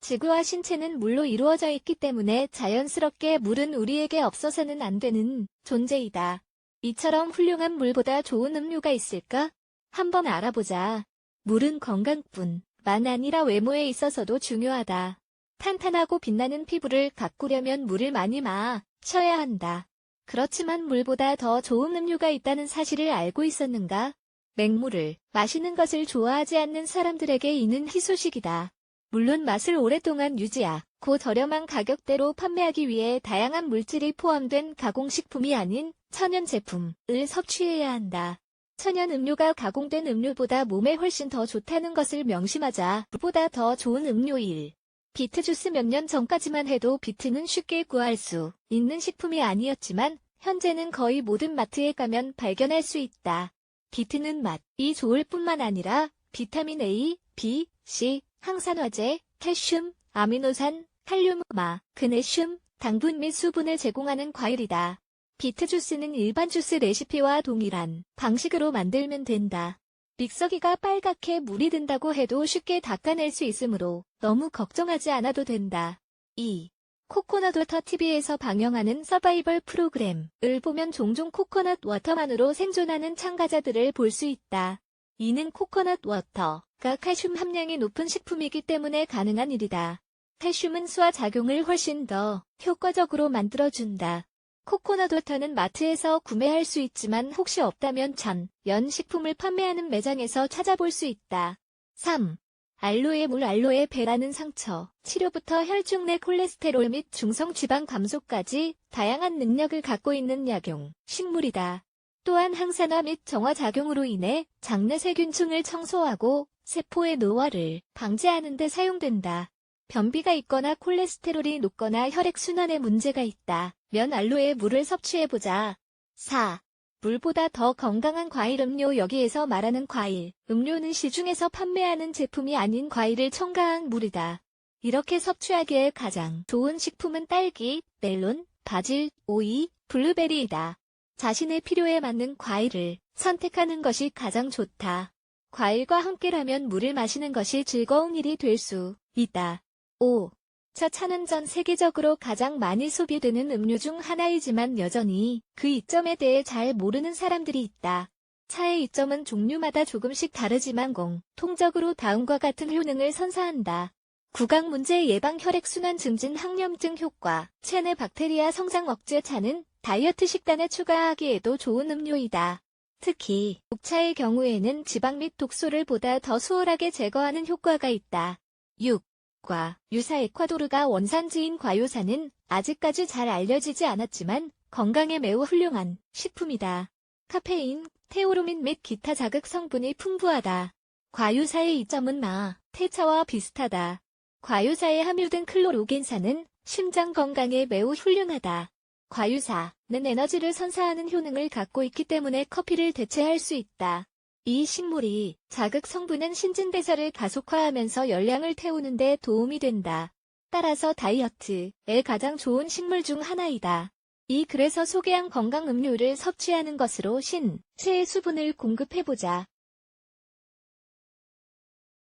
지구와 신체는 물로 이루어져 있기 때문에 자연스럽게 물은 우리에게 없어서는 안 되는 존재이다. 이처럼 훌륭한 물보다 좋은 음료가 있을까? 한번 알아보자. 물은 건강뿐 만 아니라 외모에 있어서도 중요하다. 탄탄하고 빛나는 피부를 가꾸려면 물을 많이 마셔야 한다. 그렇지만 물보다 더 좋은 음료가 있다는 사실을 알고 있었는가? 맹물을 마시는 것을 좋아하지 않는 사람들에게 이는 희소식이다. 물론 맛을 오랫동안 유지하고 저렴한 가격대로 판매하기 위해 다양한 물질이 포함된 가공식품이 아닌 천연 제품을 섭취해야 한다. 천연 음료가 가공된 음료보다 몸에 훨씬 더 좋다는 것을 명심하자 물보다 더 좋은 음료일. 비트 주스 몇 년 전까지만 해도 비트는 쉽게 구할 수 있는 식품이 아니었지만 현재는 거의 모든 마트에 가면 발견할 수 있다. 비트는 맛이 좋을 뿐만 아니라 비타민 A, B, C, 항산화제, 칼슘, 아미노산, 칼륨, 마, 그네슘, 당분 및 수분을 제공하는 과일이다. 비트 주스는 일반 주스 레시피와 동일한 방식으로 만들면 된다. 믹서기가 빨갛게 물이 든다고 해도 쉽게 닦아낼 수 있으므로 너무 걱정하지 않아도 된다. 2. 코코넛 워터 TV에서 방영하는 서바이벌 프로그램을 보면 종종 코코넛 워터만으로 생존하는 참가자들을 볼 수 있다. 이는 코코넛 워터가 칼슘 함량이 높은 식품이기 때문에 가능한 일이다. 칼슘은 수화 작용을 훨씬 더 효과적으로 만들어준다. 코코넛 워터는 마트에서 구매할 수 있지만 혹시 없다면 전, 연 식품을 판매하는 매장에서 찾아볼 수 있다. 3. 알로에 물 알로에 베라는 상처, 치료부터 혈중 내 콜레스테롤 및 중성 지방 감소까지 다양한 능력을 갖고 있는 약용, 식물이다. 또한 항산화 및 정화 작용으로 인해 장내 세균층을 청소하고 세포의 노화를 방지하는 데 사용된다. 변비가 있거나 콜레스테롤이 높거나 혈액순환에 문제가 있다. 면 알로에 물을 섭취해보자. 4. 물보다 더 건강한 과일 음료 여기에서 말하는 과일, 음료는 시중에서 판매하는 제품이 아닌 과일을 첨가한 물이다. 이렇게 섭취하기에 가장 좋은 식품은 딸기, 멜론, 바질, 오이, 블루베리이다. 자신의 필요에 맞는 과일을 선택하는 것이 가장 좋다. 과일과 함께라면 물을 마시는 것이 즐거운 일이 될 수 있다. 5. 차 차는 전 세계적으로 가장 많이 소비되는 음료 중 하나이지만 여전히 그 이점에 대해 잘 모르는 사람들이 있다. 차의 이점은 종류마다 조금씩 다르지만 공통적으로 다음과 같은 효능을 선사한다. 구강 문제 예방 혈액순환 증진 항염증 효과, 체내 박테리아 성장 억제 차는 다이어트 식단에 추가하기에도 좋은 음료이다. 특히 녹차의 경우에는 지방 및 독소를 보다 더 수월하게 제거하는 효과가 있다. 6. 과 유사 에콰도르가 원산지인 과요사는 아직까지 잘 알려지지 않았지만 건강에 매우 훌륭한 식품이다. 카페인, 테오로민 및 기타 자극 성분이 풍부하다. 과유사의 이점은 마, 태차와 비슷하다. 과유사에 함유된 클로로겐산은 심장 건강에 매우 훌륭하다. 과유사는 에너지를 선사하는 효능을 갖고 있기 때문에 커피를 대체할 수 있다. 이 식물이 자극 성분은 신진대사를 가속화하면서 열량을 태우는 데 도움이 된다. 따라서 다이어트에 가장 좋은 식물 중 하나이다. 이 글에서 소개한 건강 음료를 섭취하는 것으로 신 체의 수분을 공급해보자.